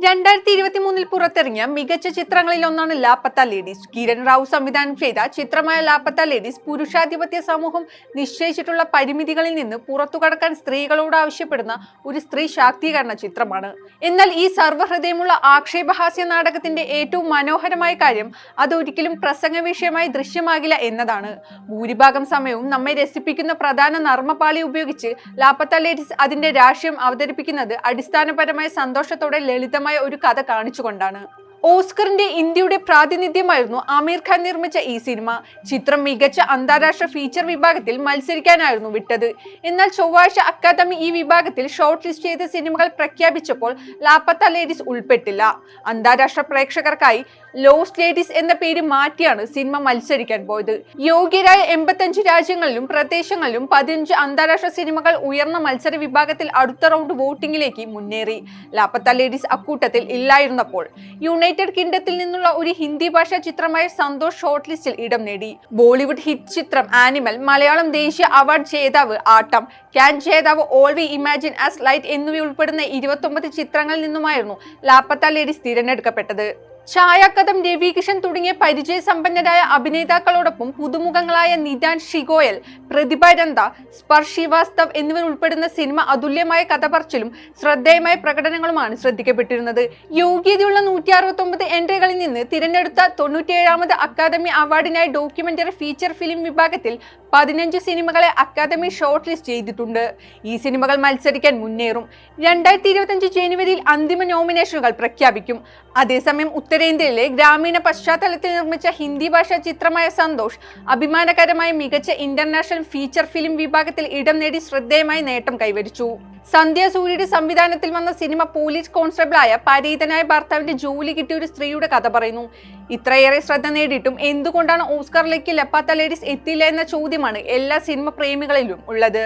രണ്ടായിരത്തി ഇരുപത്തി മൂന്നിൽ പുറത്തിറങ്ങിയ മികച്ച ചിത്രങ്ങളിൽ ഒന്നാണ് ലാപ്പത്ത ലേഡീസ്. കിരൺ റാവു സംവിധാനം ചെയ്ത ചിത്രമായ ലാപ്പത്ത ലേഡീസ് പുരുഷാധിപത്യ സമൂഹം നിശ്ചയിച്ചിട്ടുള്ള പരിമിതികളിൽ നിന്ന് പുറത്തു കടക്കാൻ സ്ത്രീകളോട് ആവശ്യപ്പെടുന്ന ഒരു സ്ത്രീ ശാക്തീകരണ ചിത്രമാണ്. എന്നാൽ ഈ സർവഹൃദയമുള്ള ആക്ഷേപഹാസ്യ നാടകത്തിന്റെ ഏറ്റവും മനോഹരമായ കാര്യം അത് ഒരിക്കലും പ്രസംഗ വിഷയമായി ദൃശ്യമാകില്ല എന്നതാണ്. ഭൂരിഭാഗം സമയവും നമ്മെ രസിപ്പിക്കുന്ന പ്രധാന നർമ്മപാളി ഉപയോഗിച്ച് ലാപ്പത്ത ലേഡീസ് അതിന്റെ രാഷ്ട്രീയം അവതരിപ്പിക്കുന്നത് അടിസ്ഥാനപരമായ സന്തോഷത്തോടെ ലളിതമായ ഒരു കഥ കാണിച്ചുകൊണ്ടാണ് ഓസ്കറിന്റെ ഇന്ത്യയുടെ പ്രാതിനിധ്യമായിരുന്നു ആമീർ ഖാൻ നിർമ്മിച്ച ഈ സിനിമ. ചിത്രം മികച്ച അന്താരാഷ്ട്ര ഫീച്ചർ വിഭാഗത്തിൽ മത്സരിക്കാനായിരുന്നു വിട്ടത്. എന്നാൽ ചൊവ്വാഴ്ച അക്കാദമി ഈ വിഭാഗത്തിൽ ഷോർട്ട് ലിസ്റ്റ് ചെയ്ത സിനിമകൾ പ്രഖ്യാപിച്ചപ്പോൾ ലാപ്പത്ത ലേഡീസ് ഉൾപ്പെട്ടില്ല. അന്താരാഷ്ട്ര പ്രേക്ഷകർക്കായി ലോസ്റ്റ് ലേഡീസ് എന്ന പേര് മാറ്റിയാണ് സിനിമ മത്സരിക്കാൻ പോയത്. യോഗ്യരായ എൺപത്തഞ്ച് രാജ്യങ്ങളിലും പ്രദേശങ്ങളിലും പതിനഞ്ച് അന്താരാഷ്ട്ര സിനിമകൾ ഉയർന്ന മത്സര വിഭാഗത്തിൽ അടുത്ത റൗണ്ട് വോട്ടിംഗിലേക്ക് മുന്നേറി. ലാപ്പത്ത ലേഡീസ് അക്കൂട്ടത്തിൽ ഇല്ലായിരുന്നപ്പോൾ യുണൈറ്റഡ് കിങ്ഡത്തിൽ നിന്നുള്ള ഒരു ഹിന്ദി ഭാഷാ ചിത്രമായ സന്തോഷ് ഷോർട്ട് ലിസ്റ്റിൽ ഇടം നേടി. ബോളിവുഡ് ഹിറ്റ് ചിത്രം ആനിമൽ മലയാളം ദേശീയ അവാർഡ് ജേതാവ് ആട്ടം ക്യാൻ ജേതാവ് All We Imagine as Light എന്നിവ എന്നിവയുൾപ്പെടുന്ന ഇരുപത്തൊമ്പത് ചിത്രങ്ങളിൽ നിന്നുമായിരുന്നു ലാപ്പത്ത ലേഡീസ് തിരഞ്ഞെടുക്കപ്പെട്ടത് ഛായാക്കഥം രവികിഷൻ തുടങ്ങിയ പരിചയസമ്പന്നരായ അഭിനേതാക്കളോടൊപ്പം പുതുമുഖങ്ങളായ നിദാൻ ഷിഗോയൽ പ്രതിഭ രന്ത സ്പർശ് ശ്രീവാസ്തവ് എന്നിവർ ഉൾപ്പെടുന്ന സിനിമ അതുല്യമായ കഥപറച്ചിലും ശ്രദ്ധേയമായ പ്രകടനങ്ങളുമാണ് ശ്രദ്ധിക്കപ്പെട്ടിരുന്നത്. യോഗ്യതയുള്ള നൂറ്റി അറുപത്തൊമ്പത് എൻട്രികളിൽ നിന്ന് തിരഞ്ഞെടുത്ത തൊണ്ണൂറ്റിയേഴാമത് അക്കാദമി അവാർഡിനായി ഡോക്യുമെന്ററി ഫീച്ചർ ഫിലിം വിഭാഗത്തിൽ പതിനഞ്ച് സിനിമകളെ അക്കാദമി ഷോർട്ട് ലിസ്റ്റ് ചെയ്തിട്ടുണ്ട്. ഈ സിനിമകൾ മത്സരിക്കാൻ മുന്നേറും. രണ്ടായിരത്തി ഇരുപത്തിയഞ്ച് ജനുവരിയിൽ അന്തിമ നോമിനേഷനുകൾ പ്രഖ്യാപിക്കും. അതേസമയം ഉത്തരേന്ത്യയിലെ ഗ്രാമീണ പശ്ചാത്തലത്തിൽ നിർമ്മിച്ച ഹിന്ദി ഭാഷാ ചിത്രമായ സന്തോഷ് അഭിമാനകരമായ മികച്ച ഇന്റർനാഷണൽ ഫീച്ചർ ഫിലിം വിഭാഗത്തിൽ ഇടം നേടി ശ്രദ്ധേയമായി നേട്ടം കൈവരിച്ചു. സന്ധ്യ സൂര്യയുടെ സംവിധാനത്തിൽ വന്ന സിനിമ പോലീസ് കോൺസ്റ്റബിളായ പരീതനായ ഭർത്താവിന്റെ ജോലി കിട്ടിയ ഒരു സ്ത്രീയുടെ കഥ പറയുന്നു. ഇത്രയേറെ ശ്രദ്ധ നേടിയിട്ടും എന്തുകൊണ്ടാണ് ഓസ്കറിലേക്ക് ലപ്പാത്ത ലേഡീസ് എത്തിയില്ല എന്ന ചോദ്യമാണ് എല്ലാ സിനിമ പ്രേമികളിലും ഉള്ളത്.